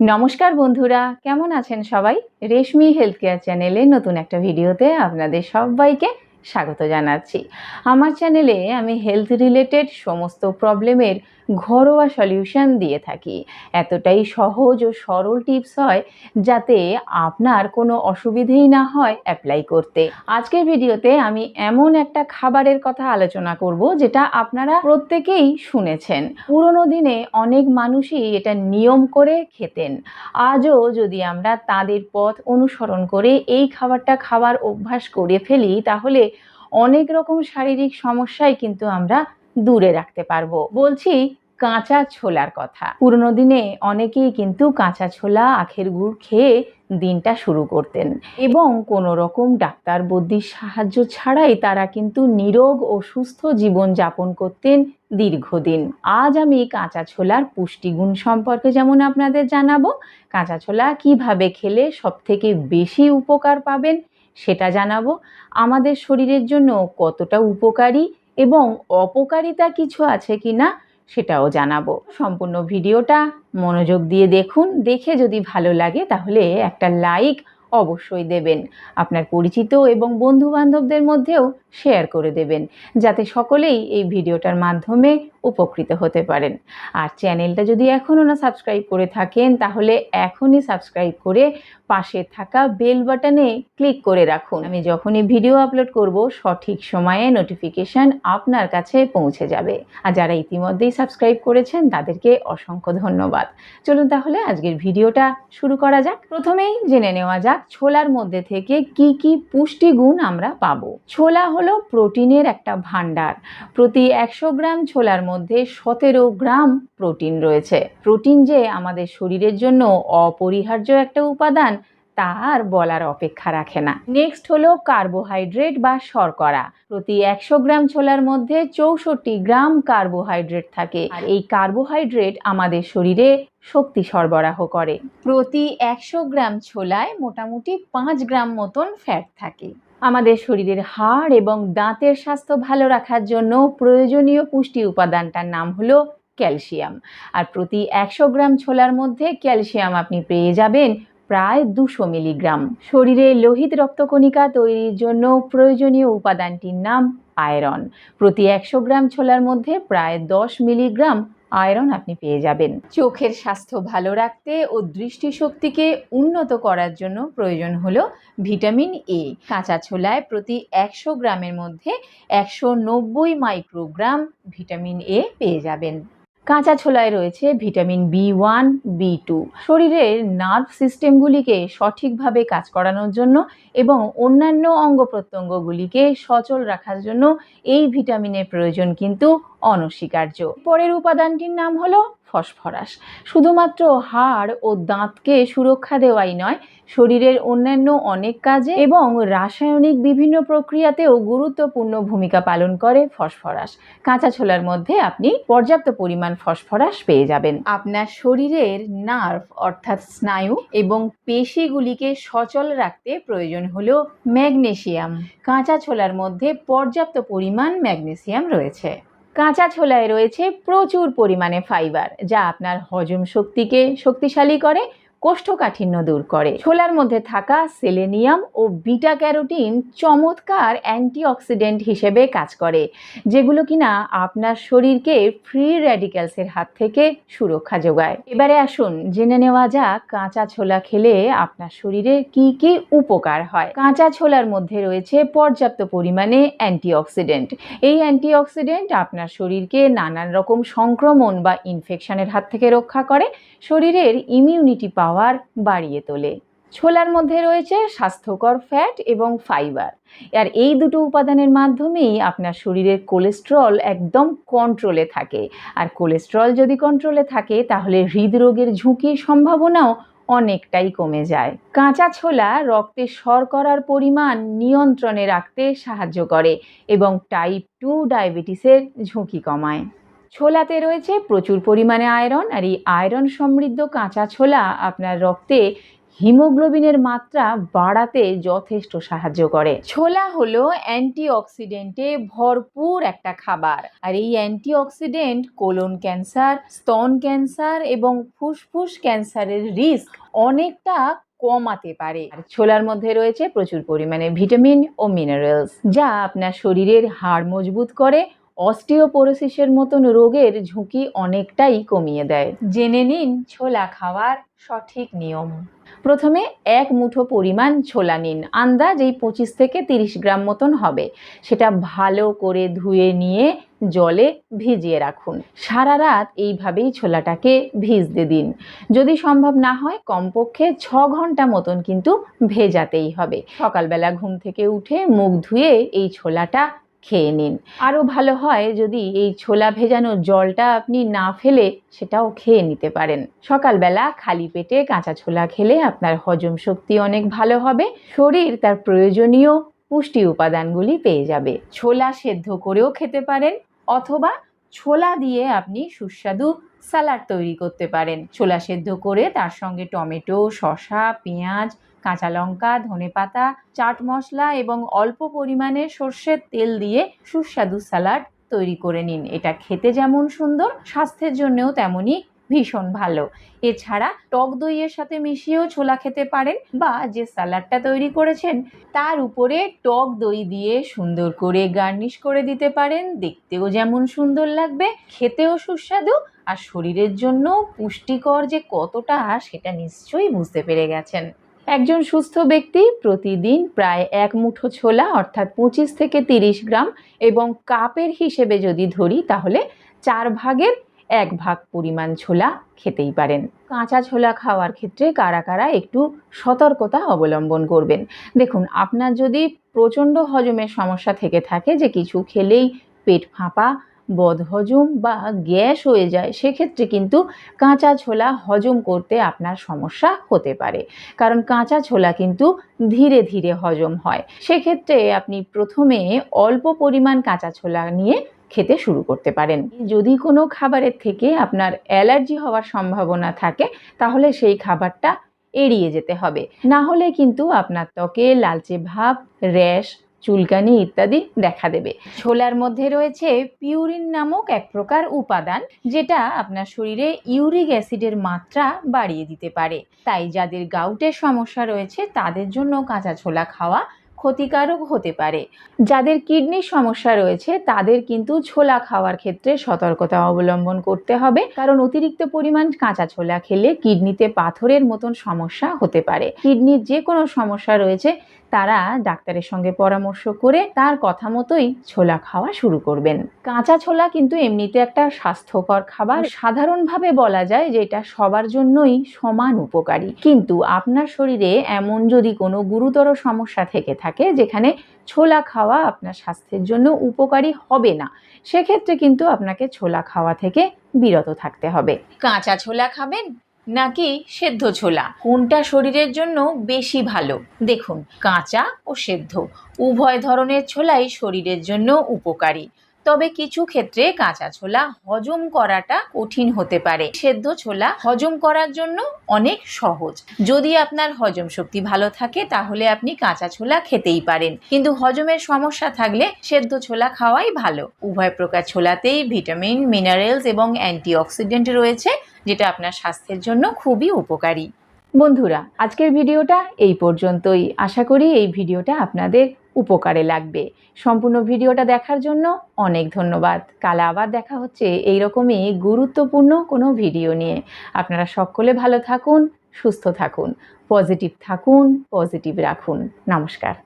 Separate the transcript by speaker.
Speaker 1: নমস্কার বন্ধুরা, কেমন আছেন সবাই? রেশমি হেলথ কেয়ার চ্যানেলে নতুন একটা ভিডিওতে আপনাদের সবাইকে স্বাগত জানাচ্ছি। আমার চ্যানেলে আমি হেলথ রিলেটেড সমস্ত প্রবলেমের ঘরোয়া সলিউশন দিয়ে থাকি। এতটাই সহজ ও সরল টিপস হয় যাতে আপনার কোনো অসুবিধেই না হয় অ্যাপ্লাই করতে। আজকের ভিডিওতে আমি এমন একটা খাবারের কথা আলোচনা করব যেটা আপনারা প্রত্যেকেই শুনেছেন। পুরনো দিনে অনেক মানুষই এটা নিয়ম করে খেতেন। আজও যদি আমরা তাদের পথ অনুসরণ করে এই খাবারটা খাবার অভ্যাস করে ফেলি, তাহলে অনেক রকম শারীরিক সমস্যায় কিন্তু আমরা দূরে রাখতে পারব। বলছি কাঁচা ছোলার কথা। পুরনো দিনে অনেকেই কিন্তু কাঁচা ছোলা, আখের গুড় খেয়ে দিনটা শুরু করতেন এবং কোনো রকম ডাক্তার বদ্যির সাহায্য ছাড়াই তারা কিন্তু নিরোগ ও সুস্থ জীবন যাপন করতেন দীর্ঘদিন। আজ আমি কাঁচা ছোলার পুষ্টিগুণ সম্পর্কে যেমন আপনাদের জানাব, কাঁচা ছোলা কীভাবে খেলে সবথেকে বেশি উপকার পাবেন সেটা জানাব। আমাদের শরীরের জন্য কতটা উপকারী এবং অপকারিতা কিছু আছে কি না সেটাও জানাব। সম্পূর্ণ ভিডিওটা মনোযোগ দিয়ে দেখুন। দেখে যদি ভালো লাগে তাহলে একটা লাইক অবশ্যই দেবেন। আপনার পরিচিত এবং বন্ধু বান্ধবদের মধ্যেও শেয়ার করে দেবেন, যাতে সকলেই এই ভিডিওটার মাধ্যমে উপকৃত হতে পারেন। আর চ্যানেলটা যদি এখনও না সাবস্ক্রাইব করে থাকেন, তাহলে এখনই সাবস্ক্রাইব করে পাশে থাকা বেল বাটনে ক্লিক করে রাখুন। আমি যখনই ভিডিও আপলোড করব, সঠিক সময়ে নোটিফিকেশান আপনার কাছে পৌঁছে যাবে। আর যারা ইতিমধ্যেই সাবস্ক্রাইব করেছেন, তাদেরকে অসংখ্য ধন্যবাদ। চলুন তাহলে আজকের ভিডিওটা শুরু করা যাক। প্রথমেই জেনে নেওয়া যাক ছোলার মধ্যে থেকে কি কি পুষ্টিগুণ আমরা পাব? ছোলা হলো প্রোটিনের একটা ভাণ্ডার। প্রতি একশো গ্রাম ছোলার মধ্যে সতেরো গ্রাম প্রোটিন রয়েছে। প্রোটিন যে আমাদের শরীরের জন্য অপরিহার্য একটা উপাদান তা আর বলার অপেক্ষা রাখে না। নেক্সট হলো কার্বোহাইড্রেট বা শর্করা। প্রতি একশো গ্রাম ছোলার মধ্যে চৌষট্টি গ্রাম কার্বোহাইড্রেট থাকে। আর এই কার্বোহাইড্রেট আমাদের শরীরে শক্তি সরবরাহ করে। প্রতি একশো গ্রাম ছোলায় মোটামুটি পাঁচ গ্রাম মতন ফ্যাট থাকে। আমাদের শরীরের হাড় এবং দাঁতের স্বাস্থ্য ভালো রাখার জন্য প্রয়োজনীয় পুষ্টি উপাদানটার নাম হলো ক্যালসিয়াম। আর প্রতি একশো গ্রাম ছোলার মধ্যে ক্যালসিয়াম আপনি পেয়ে যাবেন প্রায় দুশো মিলিগ্রাম। শরীরে লোহিত রক্তকণিকা তৈরির জন্য প্রয়োজনীয় উপাদানটির নাম আয়রন। প্রতি একশো গ্রাম ছোলার মধ্যে প্রায় দশ মিলিগ্রাম আয়রন আপনি পেয়ে যাবেন। চোখের স্বাস্থ্য ভালো রাখতে ও দৃষ্টিশক্তিকে উন্নত করার জন্য প্রয়োজন হলো ভিটামিন এ। কাঁচা ছোলায় প্রতি একশো গ্রামের মধ্যে একশো নব্বই মাইক্রোগ্রাম ভিটামিন এ পেয়ে যাবেন। কাঁচা ছোলায় রয়েছে vitamin B one, B two. শরীরের নার্ভ সিস্টেমগুলিকে সঠিকভাবে কাজ করানোর জন্য এবং অন্যান্য অঙ্গ প্রত্যঙ্গগুলিকে সচল রাখার জন্য এই ভিটামিনের প্রয়োজন কিন্তু অনস্বীকার্য। পরের উপাদানটির নাম হলো ফসফরাস। শুধুমাত্র হাড় ও দাঁতকে সুরক্ষা দেওয়াই নয়, শরীরের অন্যান্য অনেক কাজে এবং রাসায়নিক বিভিন্ন প্রক্রিয়াতেও গুরুত্বপূর্ণ ভূমিকা পালন করে ফসফরাস। কাঁচা ছোলার মধ্যে আপনি পর্যাপ্ত পরিমাণ ফসফরাস পেয়ে যাবেন। আপনার শরীরের নার্ভ অর্থাৎ স্নায়ু এবং পেশিগুলিকে সচল রাখতে প্রয়োজন হল ম্যাগনেশিয়াম কাঁচা ছোলার মধ্যে পর্যাপ্ত পরিমাণ ম্যাগনেসিয়াম রয়েছে। কাঁচা ছোলায় রয়েছে প্রচুর পরিমাণে ফাইবার যা আপনার হজম শক্তিকে শক্তিশালী করে কোষ্ঠকাঠিন্য দূর করে। ছোলার মধ্যে থাকা সেলেনিয়াম ও বিটা ক্যারোটিন চমৎকার অ্যান্টিঅক্সিডেন্ট হিসেবে কাজ করে, যেগুলো কিনা আপনার শরীরকে ফ্রি র্যাডিক্যালসের হাত থেকে সুরক্ষা যোগায়। এবারে আসুন জেনে নেওয়া যাক কাঁচা ছোলা খেলে আপনার শরীরে কি কি উপকার হয়। কাঁচা ছোলার মধ্যে রয়েছে পর্যাপ্ত পরিমাণে অ্যান্টিঅক্সিডেন্ট। এই অ্যান্টিঅক্সিডেন্ট আপনার শরীরকে নানান রকম সংক্রমণ বা ইনফেকশনের হাত থেকে রক্ষা করে, শরীরের ইমিউনিটি পাওয়ার বাড়িয়ে তোলে। ছোলার মধ্যে রয়েছে স্বাস্থ্যকর ফ্যাট এবং ফাইবার আর এই দুটো উপাদানের মাধ্যমেই আপনার শরীরের কোলেস্ট্রল একদম কন্ট্রোলে থাকে। আর কোলেস্ট্রল যদি কন্ট্রোলে থাকে, তাহলে হৃদরোগের ঝুঁকির সম্ভাবনাও অনেকটাই কমে যায়। কাঁচা ছোলা রক্তে শর্করার পরিমাণ নিয়ন্ত্রণে রাখতে সাহায্য করে এবং টাইপ টু ডায়াবেটিসের ঝুঁকি কমায়। ছোলাতে রয়েছে প্রচুর পরিমাণে আয়রন আর এই আয়রন সমৃদ্ধ কাঁচা ছোলা আপনার রক্তে হিমোগ্লোবিনের মাত্রা বাড়াতে যথেষ্ট সাহায্য করে। ছোলা হলো অ্যান্টিঅক্সিডেন্টে ভরপুর একটা খাবার। আর এই অ্যান্টিঅক্সিডেন্ট কোলন ক্যান্সার, স্তন ক্যান্সার এবং ফুসফুস ক্যান্সারের রিস্ক অনেকটা কমাতে পারে। আর ছোলার মধ্যে রয়েছে প্রচুর পরিমাণে ভিটামিন ও মিনারেলস, যা আপনার শরীরের হাড় মজবুত করে অস্টিওপোরোসিসের মতন রোগের ঝুঁকি অনেকটাই কমিয়ে দেয়। জেনে নিন ছোলা খাওয়ার সঠিক নিয়ম। প্রথমে এক মুঠো পরিমাণ ছোলা নিন। আন্দাজ এই পঁচিশ থেকে তিরিশ গ্রাম মতন হবে। সেটা ভালো করে ধুয়ে নিয়ে জলে ভিজিয়ে রাখুন। সারা রাত এইভাবেই ছোলাটাকে ভিজতে দিন। যদি সম্ভব না হয়, কমপক্ষে ছ ঘণ্টা মতন কিন্তু ভেজাতেই হবে। সকালবেলা ঘুম থেকে উঠে মুখ ধুয়ে এই ছোলাটা খেয়ে নিন। আরও ভালো হয় যদি এই ছোলা ভেজানো জলটা আপনি না ফেলে সেটাও খেয়ে নিতে পারেন। সকালবেলা খালি পেটে কাঁচা ছোলা খেলে আপনার হজম শক্তি অনেক ভালো হবে, শরীর তার প্রয়োজনীয় পুষ্টি উপাদানগুলি পেয়ে যাবে। ছোলা সেদ্ধ করেও খেতে পারেন, অথবা ছোলা দিয়ে আপনি সুস্বাদু স্যালাড তৈরি করতে পারেন। ছোলা সেদ্ধ করে তার সঙ্গে টমেটো, শসা, পেঁয়াজ, কাঁচা লঙ্কা, ধনে পাতা, চাট মশলা এবং অল্প পরিমাণে সর্ষের তেল দিয়ে সুস্বাদু স্যালাড তৈরি করে নিন। এটা খেতে যেমন সুন্দর, স্বাস্থ্যের জন্যও তেমনই ভীষণ ভালো। এছাড়া টক দইয়ের সাথে মিশিয়েও ছোলা খেতে পারেন বা যে স্যালাডটা তৈরি করেছেন, তার উপরে টক দই দিয়ে সুন্দর করে গার্নিশ করে দিতে পারেন। দেখতেও যেমন সুন্দর লাগবে, খেতেও সুস্বাদু আর শরীরের জন্য পুষ্টিকর যে কতটা সেটা নিশ্চয়ই বুঝতে পেরে গেছেন। একজন সুস্থ ব্যক্তি প্রতিদিন প্রায় এক মুঠো ছোলা অর্থাৎ পঁচিশ থেকে তিরিশ গ্রাম এবং কাপের হিসেবে যদি ধরি, তাহলে চার ভাগের এক ভাগ পরিমাণ ছোলা খেতেই পারেন। কাঁচা ছোলা খাওয়ার ক্ষেত্রে কারা কারা একটু সতর্কতা অবলম্বন করবেন। দেখুন, আপনার যদি প্রচণ্ড হজমের সমস্যা থেকে থাকে যে কিছু খেলেই পেট ফাঁপা, বদহজম বা গ্যাস হয়ে যায়, সেক্ষেত্রে কিন্তু কাঁচা ছোলা হজম করতে আপনার সমস্যা হতে পারে। কারণ কাঁচা ছোলা কিন্তু ধীরে ধীরে হজম হয়। সেক্ষেত্রে আপনি প্রথমে অল্প পরিমাণ কাঁচা ছোলা নিয়ে খেতে শুরু করতে পারেন। যদি কোনো খাবারের থেকে আপনার অ্যালার্জি হওয়ার সম্ভাবনা থাকে, তাহলে সেই খাবারটা এড়িয়ে যেতে হবে। না হলে কিন্তু আপনার ত্বকে লালচে ভাব, র্যাশ, চুলকানি ইত্যাদি দেখা দেবে। ছোলার মধ্যে রয়েছে পিউরিন নামক এক প্রকার উপাদান, যেটা আপনার শরীরে ইউরিক অ্যাসিডের মাত্রা বাড়িয়ে দিতে পারে। তাই যাদের গাউটের সমস্যা রয়েছে, তাদের জন্য কাঁচা ছোলা খাওয়া ক্ষতিকারক হতে পারে। যাদের কিডনির সমস্যা রয়েছে, তাদের কিন্তু ছোলা খাওয়ার ক্ষেত্রে সতর্কতা অবলম্বন করতে হবে। কারণ অতিরিক্ত পরিমাণ কাঁচা ছোলা খেলে কিডনিতে পাথরের মতন সমস্যা হতে পারে। কিডনির যে কোনো সমস্যা রয়েছে তারা ডাক্তারের সঙ্গে পরামর্শ করে তার কথা মতোই ছোলা খাওয়া শুরু করবেন। কাঁচা ছোলা কিন্তু এমনিতে একটা স্বাস্থ্যকর খাবার। সাধারণভাবে বলা যায় যে এটা সবার জন্যই সমান উপকারী। কিন্তু আপনার শরীরে এমন যদি কোনো গুরুতর সমস্যা থেকে থাকে যেখানে ছোলা খাওয়া আপনার স্বাস্থ্যের জন্য উপকারী হবে না, সেক্ষেত্রে কিন্তু আপনাকে ছোলা খাওয়া থেকে বিরত থাকতে হবে। কাঁচা ছোলা খাবেন? নাকি সেদ্ধ ছোলা? কোনটা শরীরের জন্য বেশি ভালো? দেখুন, কাঁচা ও সেদ্ধ। উভয় ধরনের ছোলাই শরীরের জন্য উপকারী। তবে কিছু ক্ষেত্রে কাঁচা ছোলা হজম করাটা কঠিন হতে পারে। সেদ্ধ ছোলা হজম করার জন্য অনেক সহজ। যদি আপনার হজম শক্তি ভালো থাকে, তাহলে আপনি কাঁচা ছোলা খেতেই পারেন। কিন্তু হজমের সমস্যা থাকলে সেদ্ধ ছোলা খাওয়াই ভালো। উভয় প্রকার ছোলাতেই ভিটামিন, মিনারেলস এবং অ্যান্টিঅক্সিডেন্ট রয়েছে, যেটা আপনার স্বাস্থ্যের জন্য খুবই উপকারী। বন্ধুরা, আজকের ভিডিওটা এই পর্যন্তই। আশা করি এই ভিডিওটা আপনাদের উপকারে লাগবে। সম্পূর্ণ ভিডিওটা দেখার জন্য অনেক ধন্যবাদ। কাল আবার দেখা হচ্ছে এইরকমই গুরুত্বপূর্ণ কোনো ভিডিও নিয়ে। আপনারা সকলে ভালো থাকুন, সুস্থ থাকুন, পজিটিভ থাকুন, পজিটিভ রাখুন। নমস্কার।